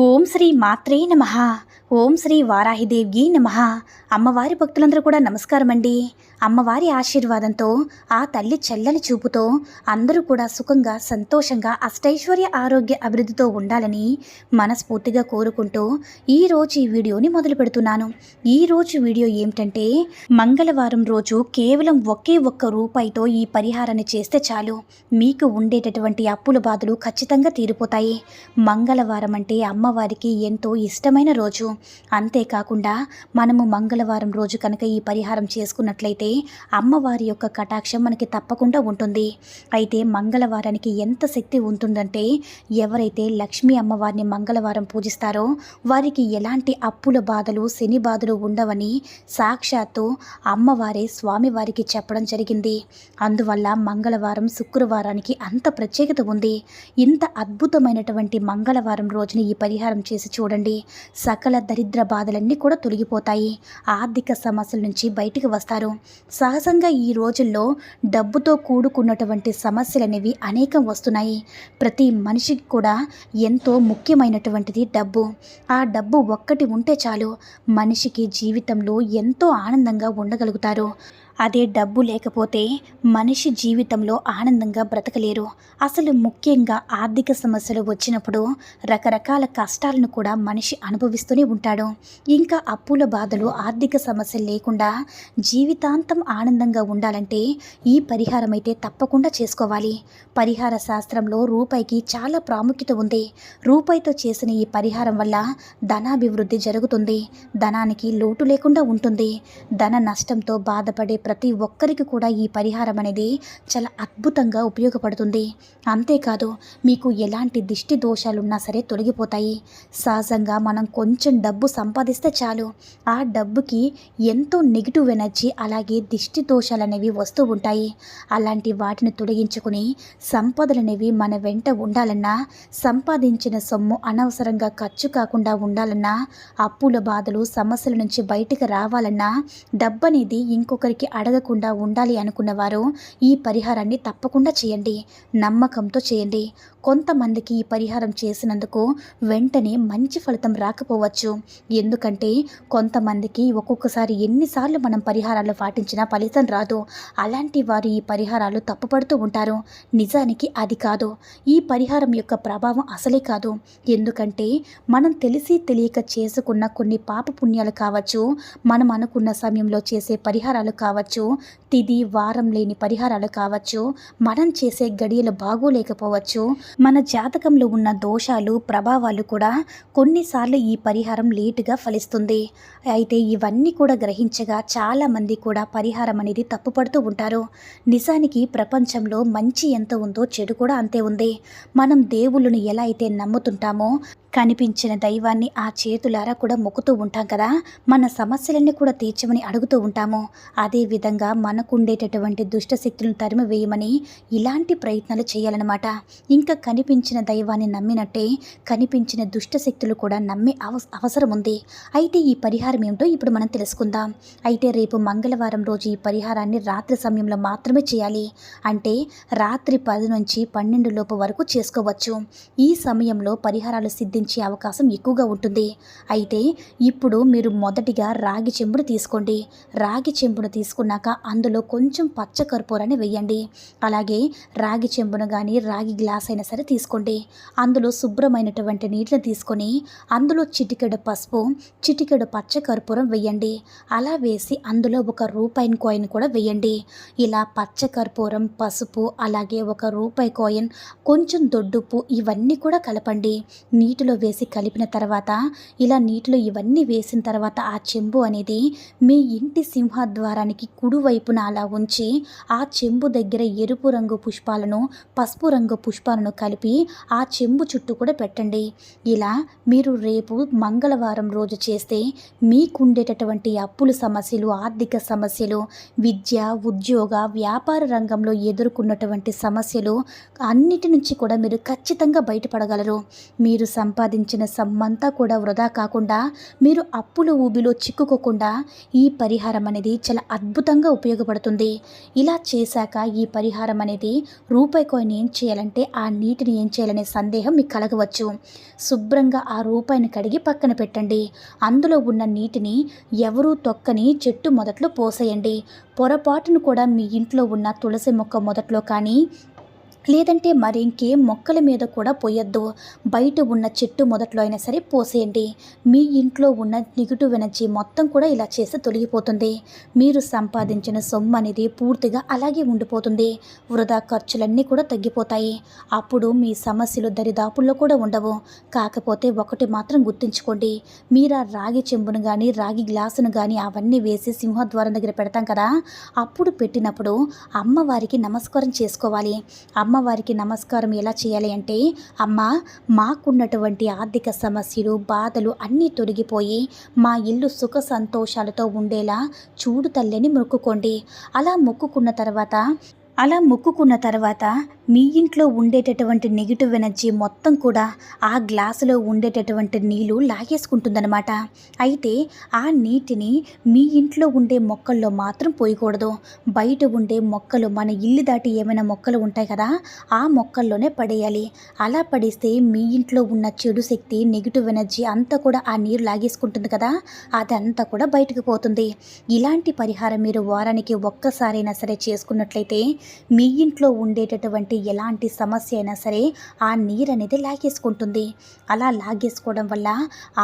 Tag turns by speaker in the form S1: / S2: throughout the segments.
S1: ఓం శ్రీ మాత్రే నమ. ఓం శ్రీ వారాహిదేవ్యే నమ. అమ్మవారి భక్తులందరూ కూడా నమస్కారం అండి అమ్మవారి ఆశీర్వాదంతో ఆ తల్లి చల్లని చూపుతో అందరూ కూడా సుఖంగా సంతోషంగా అష్టైశ్వర్య ఆరోగ్య అభివృద్ధితో ఉండాలని మనస్ఫూర్తిగా కోరుకుంటూ ఈరోజు ఈ వీడియోని మొదలు పెడుతున్నాను. ఈరోజు వీడియో ఏమిటంటే మంగళవారం రోజు కేవలం ఒకే ఒక్క రూపాయితో ఈ పరిహారాన్ని చేస్తే చాలు. మీకు ఉండేటటువంటి అప్పుల బాధలు ఖచ్చితంగా తీరిపోతాయి. మంగళవారం అంటే అమ్మవారికి ఎంతో ఇష్టమైన రోజు. అంతేకాకుండా మనము మంగళవారం రోజు కనుక ఈ పరిహారం చేసుకున్నట్లయితే అమ్మవారి యొక్క కటాక్షం మనకి తప్పకుండా ఉంటుంది. అయితే మంగళవారానికి ఎంత శక్తి ఉంటుందంటే ఎవరైతే లక్ష్మీ అమ్మవారిని మంగళవారం పూజిస్తారో వారికి ఎలాంటి అప్పుల బాధలు శని బాధలు ఉండవని సాక్షాత్తు అమ్మవారే స్వామివారికి చెప్పడం జరిగింది. అందువల్ల మంగళవారం శుక్రవారానికి అంత ప్రత్యేకత ఉంది. ఇంత అద్భుతమైనటువంటి మంగళవారం రోజున ఈ పరిహారం చేసి చూడండి. సకల దరిద్ర బాధలన్నీ కూడా తొలగిపోతాయి. ఆర్థిక సమస్యల నుంచి బయటికి వస్తారు. సహజంగా ఈ రోజుల్లో డబ్బుతో కూడుకున్నటువంటి సమస్యలు అనేవి అనేకం వస్తున్నాయి. ప్రతి మనిషికి కూడా ఎంతో ముఖ్యమైనటువంటిది డబ్బు. ఆ డబ్బు ఒక్కటి ఉంటే చాలు మనిషికి జీవితంలో ఎంతో ఆనందంగా ఉండగలుగుతారు. అదే డబ్బు లేకపోతే మనిషి జీవితంలో ఆనందంగా బ్రతకలేరు. అసలు ముఖ్యంగా ఆర్థిక సమస్యలు వచ్చినప్పుడు రకరకాల కష్టాలను కూడా మనిషి అనుభవిస్తూనే ఉంటాడు. ఇంకా అప్పుల బాధలు ఆర్థిక సమస్యలు లేకుండా జీవితాంతం ఆనందంగా ఉండాలంటే ఈ పరిహారం అయితే తప్పకుండా చేసుకోవాలి. పరిహార శాస్త్రంలో రూపాయికి చాలా ప్రాముఖ్యత ఉంది. రూపాయితో చేసిన ఈ పరిహారం వల్ల ధనాభివృద్ధి జరుగుతుంది. ధనానికి లోటు లేకుండా ఉంటుంది. ధన నష్టంతో బాధపడే ప్రతి ఒక్కరికి కూడా ఈ పరిహారం అనేది చాలా అద్భుతంగా ఉపయోగపడుతుంది. అంతేకాదు మీకు ఎలాంటి దిష్టి దోషాలున్నా సరే తొలగిపోతాయి. సహజంగా మనం కొంచెం డబ్బు సంపాదిస్తే చాలు. ఆ డబ్బుకి ఎంతో నెగిటివ్ ఎనర్జీ అలాగే దిష్టి దోషాలు అనేవి వస్తూ ఉంటాయి. అలాంటి వాటిని తొలగించుకుని సంపదలు అనేవి మన వెంట ఉండాలన్నా సంపాదించిన సొమ్ము అనవసరంగా ఖర్చు కాకుండా ఉండాలన్నా అప్పుల బాధలు సమస్యల నుంచి బయటకు రావాలన్నా డబ్బు అనేది ఇంకొకరికి అడగకుండా ఉండాలి అనుకున్నవారు ఈ పరిహారాన్ని తప్పకుండా చేయండి. నమ్మకంతో చేయండి. కొంతమందికి ఈ పరిహారం చేసినందుకు వెంటనే మంచి ఫలితం రాకపోవచ్చు. ఎందుకంటే కొంతమందికి ఒక్కొక్కసారి ఎన్నిసార్లు మనం పరిహారాలు పాటించినా ఫలితం రాదు. అలాంటి వారు ఈ పరిహారాలు తప్పుపడుతూ ఉంటారు. నిజానికి అది కాదు. ఈ పరిహారం యొక్క ప్రభావం అసలే కాదు. ఎందుకంటే మనం తెలిసి తెలియక చేసుకున్న కొన్ని పాప పుణ్యాలు కావచ్చు మనం అనుకున్న సమయంలో చేసే పరిహారాలు కావచ్చు తిది వారం లేని పరిహారాలు కావచ్చు మనం చేసే గడియలు బాగోలేకపోవచ్చు. మన జాతకంలో ఉన్న దోషాలు ప్రభావాలు కూడా కొన్నిసార్లు ఈ పరిహారం లేటుగా ఫలిస్తుంది. అయితే ఇవన్నీ కూడా గ్రహించగా చాలామంది కూడా పరిహారం అనేది తప్పుపడుతూ ఉంటారు. నిజానికి ప్రపంచంలో మంచి ఎంత ఉందో చెడు కూడా అంతే ఉంది. మనం దేవుళ్ళను ఎలా అయితే నమ్ముతుంటామో కనిపించిన దైవాన్ని ఆ చేతులారా కూడా మొక్కుతూ ఉంటాం కదా. మన సమస్యలన్నీ కూడా తీర్చమని అడుగుతూ ఉంటాము. అదేవిధంగా మనకుండేటటువంటి దుష్ట శక్తులను తరిమివేయమని ఇలాంటి ప్రయత్నాలు చేయాలన్నమాట. ఇంకా కనిపించిన దైవాన్ని నమ్మినట్టే కనిపించిన దుష్ట శక్తులు కూడా నమ్మే అవ అవసరం ఉంది. అయితే ఈ పరిహారం ఏమిటో ఇప్పుడు మనం తెలుసుకుందాం. అయితే రేపు మంగళవారం రోజు ఈ పరిహారాన్ని రాత్రి సమయంలో మాత్రమే చేయాలి. అంటే రాత్రి పది నుంచి పన్నెండు లోపు వరకు చేసుకోవచ్చు. ఈ సమయంలో పరిహారాలు సిద్ధించే అవకాశం ఎక్కువగా ఉంటుంది. అయితే ఇప్పుడు మీరు మొదటిగా రాగి చెంబును తీసుకోండి. రాగి చెంబును తీసుకున్నాక అందులో కొంచెం పచ్చ కర్పూరాన్ని వేయండి. అలాగే రాగి చెంబును కానీ రాగి గ్లాస్ అయినా సరే తీసుకోండి. అందులో శుభ్రమైనటువంటి నీటిని తీసుకొని అందులో చిటికెడు పసుపు చిటికెడు పచ్చ కర్పూరం వేయండి. అలా వేసి అందులో ఒక రూపాయి కాయిన్ కూడా వేయండి. ఇలా పచ్చ కర్పూరం పసుపు అలాగే ఒక రూపాయి కాయిన్ కొంచెం దొడ్డుప్పు ఇవన్నీ కూడా కలపండి. నీటిలో నీటిలో వేసి కలిపిన తర్వాత ఇలా నీటిలో ఇవన్నీ వేసిన తర్వాత ఆ చెంబు అనేది మీ ఇంటి సింహద్వారానికి కుడివైపున అలా ఉంచి ఆ చెంబు దగ్గర ఎరుపు రంగు పుష్పాలను పసుపు రంగు పుష్పాలను కలిపి ఆ చెంబు చుట్టూ కూడా పెట్టండి. ఇలా మీరు రేపు మంగళవారం రోజు చేస్తే మీకుండేటటువంటి అప్పుల సమస్యలు ఆర్థిక సమస్యలు విద్య ఉద్యోగ వ్యాపార రంగంలో ఎదుర్కొన్నటువంటి సమస్యలు అన్నిటి నుంచి కూడా మీరు ఖచ్చితంగా బయటపడగలరు. మీరు సంపాదించిన సమ్మంతా కూడా వృధా కాకుండా మీరు అప్పుల ఊబిలో చిక్కుకోకుండా ఈ పరిహారం అనేది చాలా అద్భుతంగా ఉపయోగపడుతుంది. ఇలా చేశాక ఈ పరిహారం అనేది రూపాయి కాయిన్ ఏం చేయాలంటే ఆ నీటిని ఏం చేయాలనే సందేహం మీకు కలగవచ్చు. శుభ్రంగా ఆ రూపాయిని కడిగి పక్కన పెట్టండి. అందులో ఉన్న నీటిని ఎవరూ తొక్కని చెట్టు మొదట్లో పోసేయండి. పొరపాటును కూడా మీ ఇంట్లో ఉన్న తులసి మొక్క మొదట్లో కానీ లేదంటే మరి ఇంకేం మొక్కల మీద కూడా పోయొద్దు. బయట ఉన్న చెట్టు మొదట్లో అయినా సరే పోసేయండి. మీ ఇంట్లో ఉన్న నెగిటివ్ ఎనర్జీ మొత్తం కూడా ఇలా చేస్తే తొలగిపోతుంది. మీరు సంపాదించిన సొమ్ము అనేది పూర్తిగా అలాగే ఉండిపోతుంది. వృధా ఖర్చులన్నీ కూడా తగ్గిపోతాయి. అప్పుడు మీ సమస్యలు దరిదాపుల్లో కూడా ఉండవు. కాకపోతే ఒకటి మాత్రం గుర్తుంచుకోండి. మీరు ఆ రాగి చెంబును కానీ రాగి గ్లాసును కానీ అవన్నీ వేసి సింహద్వారం దగ్గర పెడతాం కదా? అప్పుడు పెట్టినప్పుడు అమ్మవారికి నమస్కారం చేసుకోవాలి. అమ్మ అమ్మవారికి నమస్కారం ఎలా చేయాలి అంటే అమ్మ మాకున్నటువంటి ఆర్థిక సమస్యలు బాధలు అన్నీ తొలగిపోయి మా ఇల్లు సుఖ సంతోషాలతో ఉండేలా చూడు తల్లిని మొక్కుకోండి. అలా మొక్కుకున్న తర్వాత అలా మొక్కుకున్న తర్వాత మీ ఇంట్లో ఉండేటటువంటి నెగిటివ్ ఎనర్జీ మొత్తం కూడా ఆ గ్లాసులో ఉండేటటువంటి నీళ్ళు లాగేసుకుంటుందన్నమాట. అయితే ఆ నీటిని మీ ఇంట్లో ఉండే మొక్కల్లో మాత్రం పోయకూడదు. బయట ఉండే మొక్కలు మన ఇల్లు దాటి ఏమైనా మొక్కలు ఉంటాయి కదా ఆ మొక్కల్లోనే పడేయాలి. అలా పడేస్తే మీ ఇంట్లో ఉన్న చెడు శక్తి నెగిటివ్ ఎనర్జీ అంతా కూడా ఆ నీరు లాగేసుకుంటుంది కదా అదంతా కూడా బయటకు పోతుంది. ఇలాంటి పరిహారం మీరు వారానికి ఒక్కసారైనా సరే చేసుకున్నట్లయితే మీ ఇంట్లో ఉండేటటువంటి ఎలాంటి సమస్య అయినా సరే ఆ నీరు అనేది లాగేసుకుంటుంది. అలా లాగేసుకోవడం వల్ల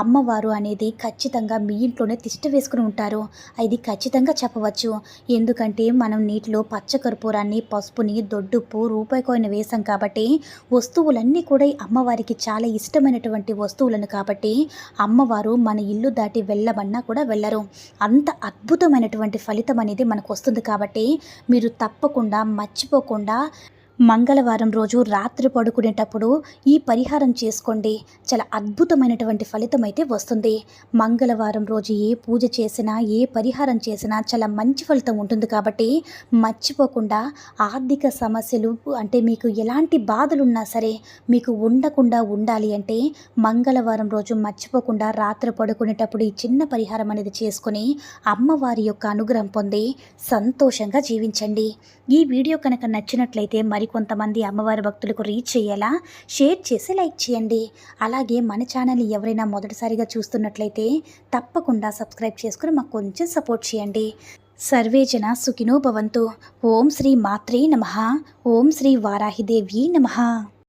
S1: అమ్మవారు అనేది ఖచ్చితంగా మీ ఇంట్లోనే తిష్ట వేసుకుని ఉంటారు. ఇది ఖచ్చితంగా చెప్పవచ్చు. ఎందుకంటే మనం నీటిలో పచ్చకర్పూరాన్ని పసుపుని దొడ్డుప్పు రూపాయి కాయిన్ వేసాం కాబట్టి వస్తువులన్నీ కూడా అమ్మవారికి చాలా ఇష్టమైనటువంటి వస్తువులను కాబట్టి అమ్మవారు మన ఇల్లు దాటి వెళ్ళమన్నా కూడా వెళ్ళరు. అంత అద్భుతమైనటువంటి ఫలితం అనేది మనకు వస్తుంది కాబట్టి మీరు తప్పకుండా మర్చిపోకుండా మంగళవారం రోజు రాత్రి పడుకునేటప్పుడు ఈ పరిహారం చేసుకోండి. చాలా అద్భుతమైనటువంటి ఫలితం అయితే వస్తుంది. మంగళవారం రోజు ఏ పూజ చేసినా ఏ పరిహారం చేసినా చాలా మంచి ఫలితం ఉంటుంది కాబట్టి మర్చిపోకుండా ఆర్థిక సమస్యలు అంటే మీకు ఎలాంటి బాధలు ఉన్నా సరే మీకు ఉండకుండా ఉండాలి అంటే మంగళవారం రోజు మర్చిపోకుండా రాత్రి పడుకునేటప్పుడు ఈ చిన్న పరిహారం అనేది చేసుకొని అమ్మవారి యొక్క అనుగ్రహం పొంది సంతోషంగా జీవించండి. ఈ వీడియో కనుక నచ్చినట్లయితే మరి మరికొంతమంది అమ్మవారి భక్తులకు రీచ్ చేయాలా? షేర్ చేసి లైక్ చేయండి. అలాగే మన ఛానల్ ఎవరైనా మొదటిసారిగా చూస్తున్నట్లయితే తప్పకుండా సబ్స్క్రైబ్ చేసుకుని మాకు కొంచెం సపోర్ట్ చేయండి. సర్వే జన సుఖినో భవంతు. ఓం శ్రీ మాత్రే నమ. ఓం శ్రీ వారాహిదేవి నమ.